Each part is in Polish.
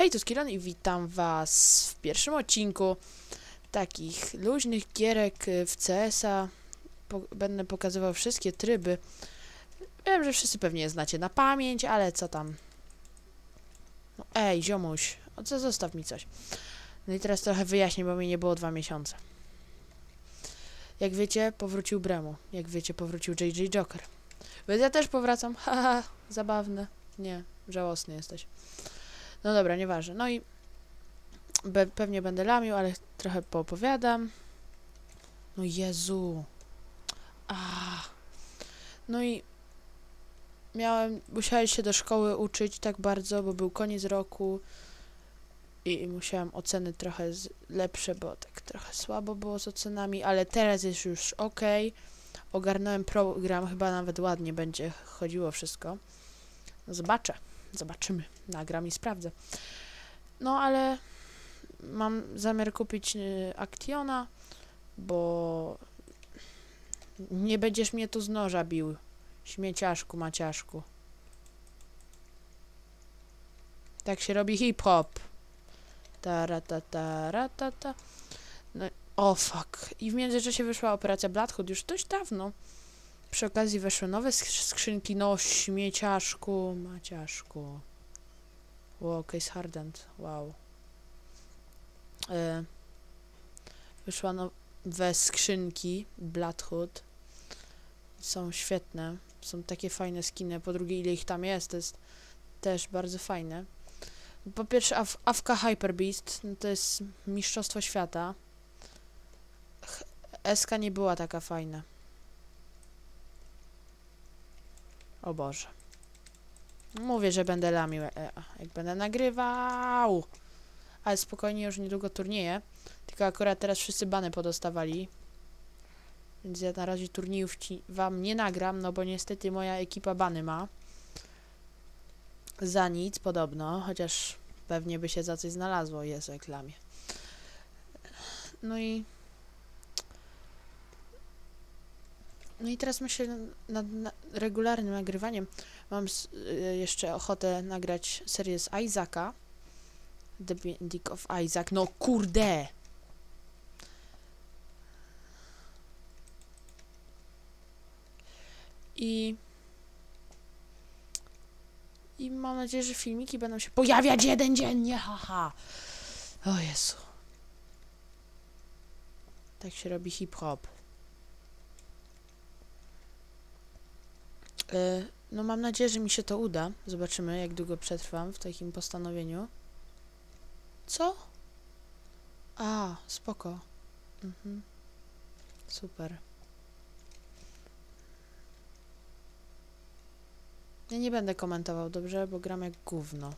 Hej, to Skiran i witam was w pierwszym odcinku takich luźnych gierek y, w CS-a. Po będę pokazywał wszystkie tryby. Wiem, że wszyscy pewnie je znacie na pamięć, ale co tam. No, ej, ziomuś, o co zostaw mi coś. No i teraz trochę wyjaśnię, bo mi nie było dwa miesiące. Jak wiecie, powrócił Bremu. Jak wiecie, powrócił JJ Joker. Więc ja też powracam. Haha, zabawne. Nie, żałosny jesteś. No dobra, nieważne. No i be, pewnie będę lamił, ale trochę poopowiadam. No Jezu. A. No i miałem, musiałem się do szkoły uczyć tak bardzo, bo był koniec roku i, musiałem oceny trochę z, lepsze, bo tak trochę słabo było z ocenami, ale teraz jest już ok. Ogarnąłem program, chyba nawet ładnie będzie chodziło wszystko. Zobaczę. Zobaczymy. Nagram i sprawdzę. No ale mam zamiar kupić y, Actiona, bo nie będziesz mnie tu z noża bił. Śmieciaszku, maciaszku. Tak się robi hip-hop. Taratatara. No, o fuck. I w międzyczasie wyszła operacja Bloodhood już dość dawno. Przy okazji weszły nowe sk- skrzynki. No, śmieciaszku, maciaszku. Wow, case hardened. Wow. E, wyszła nowe skrzynki Bloodhood. Są świetne. Są takie fajne skiny. Po drugie, ile ich tam jest, to jest też bardzo fajne. Po pierwsze, Af Afka Hyper Beast no to jest mistrzostwo świata. Ch SK nie była taka fajna. O Boże. Mówię, że będę lamił, e, jak będę nagrywał. Ale spokojnie, już niedługo turnieje. Tylko akurat teraz wszyscy bany podostawali. Więc ja na razie turniejów wam nie nagram, no bo niestety moja ekipa bany ma. Za nic podobno, chociaż pewnie by się za coś znalazło, jest reklamie. No i... No i teraz myślę nad, nad regularnym nagrywaniem. Mam y, jeszcze ochotę nagrać serię z Isaaca. The Binding of Isaac. No kurde! I... I mam nadzieję, że filmiki będą się pojawiać jeden dziennie, haha. O Jezu. Tak się robi hip-hop. No mam nadzieję, że mi się to uda. Zobaczymy, jak długo przetrwam w takim postanowieniu. Co? A, spoko. Mhm. Super. Ja nie będę komentował, dobrze? Bo gram jak gówno.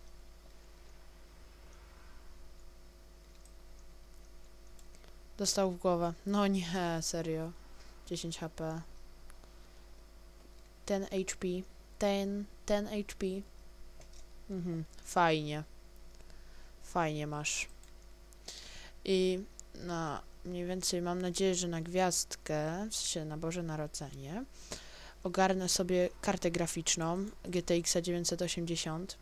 Dostał w głowę. No nie, serio. 10 HP. 10 HP. 10, 10 HP. Mhm, fajnie. Fajnie masz. I na mniej więcej mam nadzieję, że na gwiazdkę, w sensie na Boże Narodzenie, ogarnę sobie kartę graficzną GTX 980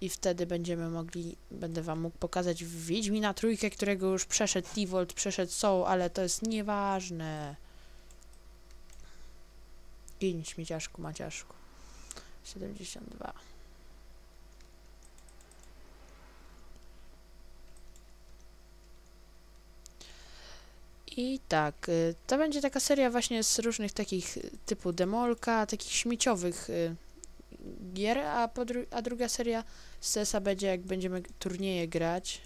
i wtedy będziemy mogli, będę wam mógł pokazać Wiedźmina trójkę, którego już przeszedł T-Volt, przeszedł Soul, ale to jest nieważne. Gin, śmieciaszku, maciaszku. 72. I tak, y, to będzie taka seria właśnie z różnych takich y, typu demolka, takich śmieciowych y, gier, a, po dru a druga seria z CSa będzie jak będziemy turnieje grać.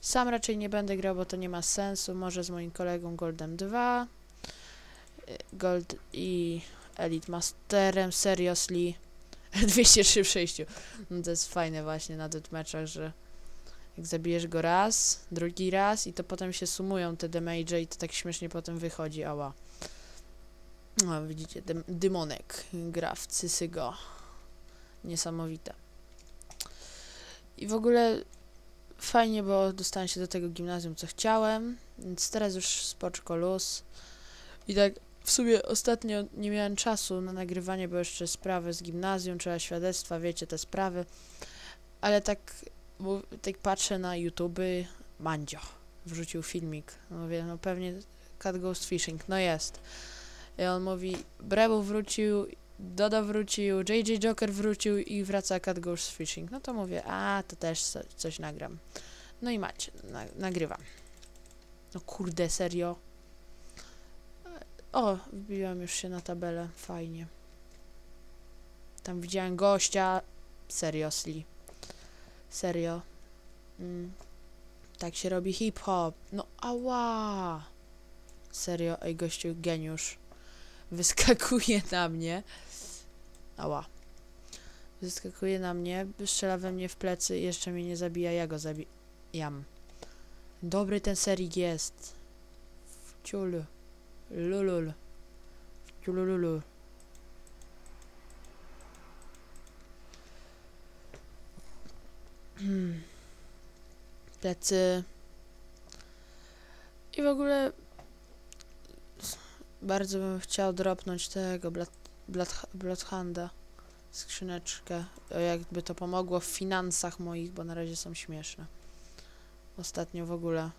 Sam raczej nie będę grał, bo to nie ma sensu. Może z moim kolegą Goldem 2, y, Gold i Elite Masterem, seriously. 203 w 6. No to jest fajne właśnie na deathmatchach, że jak zabijesz go raz, drugi raz i to potem się sumują te damage i to tak śmiesznie potem wychodzi, ała. No, widzicie, Dymonek gra w Cysygo. Niesamowite. I w ogóle fajnie, bo dostałem się do tego gimnazjum, co chciałem, więc teraz już spoczko luz. I tak w sumie ostatnio nie miałem czasu na nagrywanie, bo jeszcze sprawy z gimnazjum, trzeba świadectwa, wiecie, te sprawy. Ale tak mów- tak patrzę na YouTube, Mandzio wrzucił filmik. Mówię, no pewnie Cat Ghost Fishing, no jest. I on mówi, Brebu wrócił, Dodo wrócił, JJ Joker wrócił i wraca Cat Ghost Fishing. No to mówię, a to też coś nagram. No i macie, na, nagrywam. No kurde, serio. O, wbiłam już się na tabelę, fajnie. Tam widziałem gościa, seriously. Serio. Mm. Tak się robi hip-hop. No ała! Serio, ej gościu, geniusz. Wyskakuje na mnie. Ała. Wyskakuje na mnie, strzela we mnie w plecy jeszcze mnie nie zabija, ja go zabijam. Dobry ten serik jest. Ciul. Lulul. Ciulululu. Hmm. Plecy. I w ogóle bardzo bym chciał dropnąć tego Blood, Bloodhanda skrzyneczkę. Jakby to pomogło w finansach moich, bo na razie są śmieszne. Ostatnio w ogóle.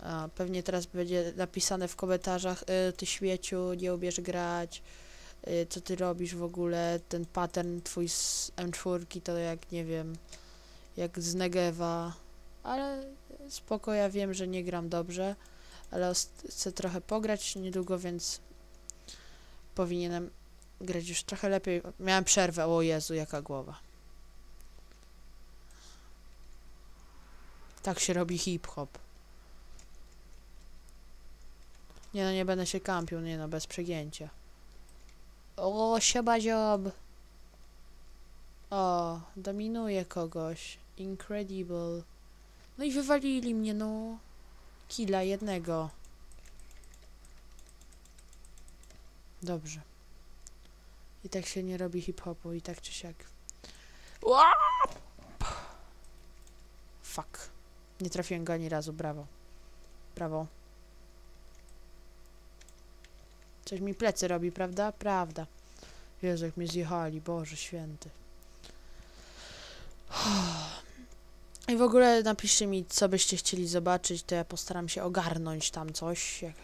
A, pewnie teraz będzie napisane w komentarzach y, ty śmieciu, nie umiesz grać, y, co ty robisz w ogóle, ten pattern twój z M4 to jak, nie wiem, jak z Negewa, ale spoko, ja wiem, że nie gram dobrze, ale chcę trochę pograć niedługo, więc powinienem grać już trochę lepiej. Miałem przerwę, o Jezu, jaka głowa. Tak się robi hip-hop. Nie no, nie będę się kampił, nie no, bez przegięcia. O, siaba ziob. O, dominuje kogoś. Incredible. No i wywalili mnie, no. Killa jednego. Dobrze. I tak się nie robi hip-hopu, i tak czy siak. Fuck. Nie trafiłem go ani razu, brawo. Brawo. Coś mi plecy robi, prawda? Prawda. Jezu, jak mnie zjechali, Boże święty. I w ogóle napiszcie mi, co byście chcieli zobaczyć, to ja postaram się ogarnąć tam coś. Jak...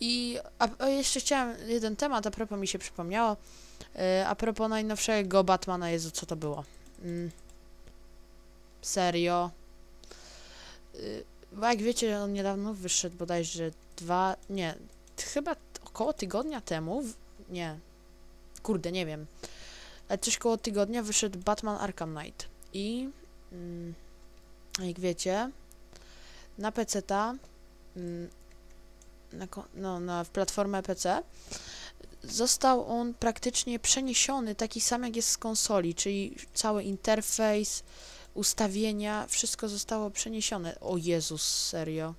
I a, a jeszcze chciałem jeden temat, a propos mi się przypomniało. E, a propos najnowszego Batmana, Jezu, co to było? Mm. Serio? Y, Bo jak wiecie, on niedawno wyszedł bodajże dwa, nie, chyba około tygodnia temu, nie, kurde, nie wiem, ale coś koło tygodnia wyszedł Batman Arkham Knight i mm, jak wiecie, na PC-ta, mm, na, no, na w platformę PC, został on praktycznie przeniesiony, taki sam jak jest z konsoli, czyli cały interfejs, ustawienia, wszystko zostało przeniesione. O Jezus, serio.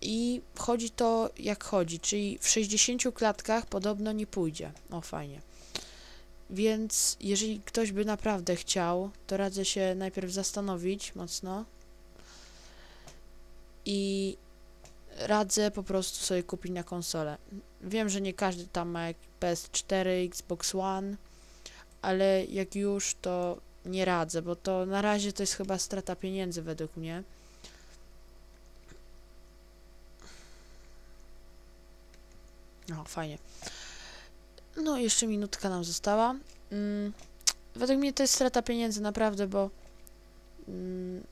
I chodzi to jak chodzi, czyli w 60 klatkach podobno nie pójdzie. O, fajnie. Więc jeżeli ktoś by naprawdę chciał, to radzę się najpierw zastanowić mocno i radzę po prostu sobie kupić na konsolę. Wiem, że nie każdy tam ma jak PS4, Xbox One, ale jak już, to nie radzę, bo to na razie to jest chyba strata pieniędzy według mnie. No, fajnie. No, jeszcze minutka nam została. Mm, według mnie to jest strata pieniędzy, naprawdę, bo mm,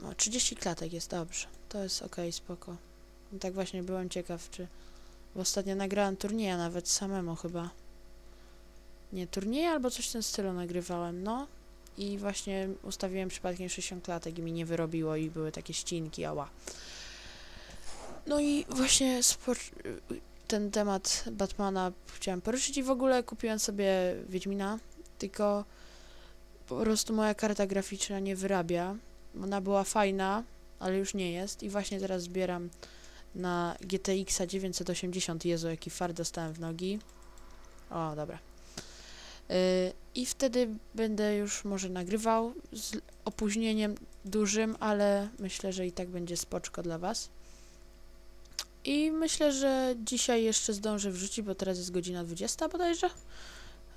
no, 30 klatek jest dobrze. To jest ok, spoko. No, tak właśnie byłem ciekaw, czy... Bo ostatnio nagrałem turnieja nawet samemu chyba. Nie, turnieje albo coś w tym stylu nagrywałem, no. I właśnie ustawiłem przypadkiem 60 klatek i mi nie wyrobiło i były takie ścinki, ała. No i właśnie ten temat Batmana chciałem poruszyć i w ogóle kupiłem sobie Wiedźmina, tylko po prostu moja karta graficzna nie wyrabia. Ona była fajna, ale już nie jest i właśnie teraz zbieram na GTX 980. Jezu, jaki far dostałem w nogi. O, dobra. Yy, I wtedy będę już może nagrywał z opóźnieniem dużym, ale myślę, że i tak będzie spoczko dla Was. I myślę, że dzisiaj jeszcze zdążę wrzucić, bo teraz jest godzina 20 bodajże.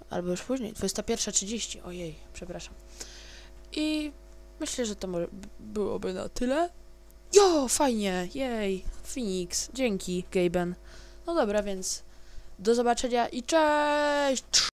Albo już później, 21.30, ojej, przepraszam. I myślę, że to może byłoby na tyle. Jo, fajnie, jej, Phoenix, dzięki, Gaben. No dobra, więc do zobaczenia i cześć!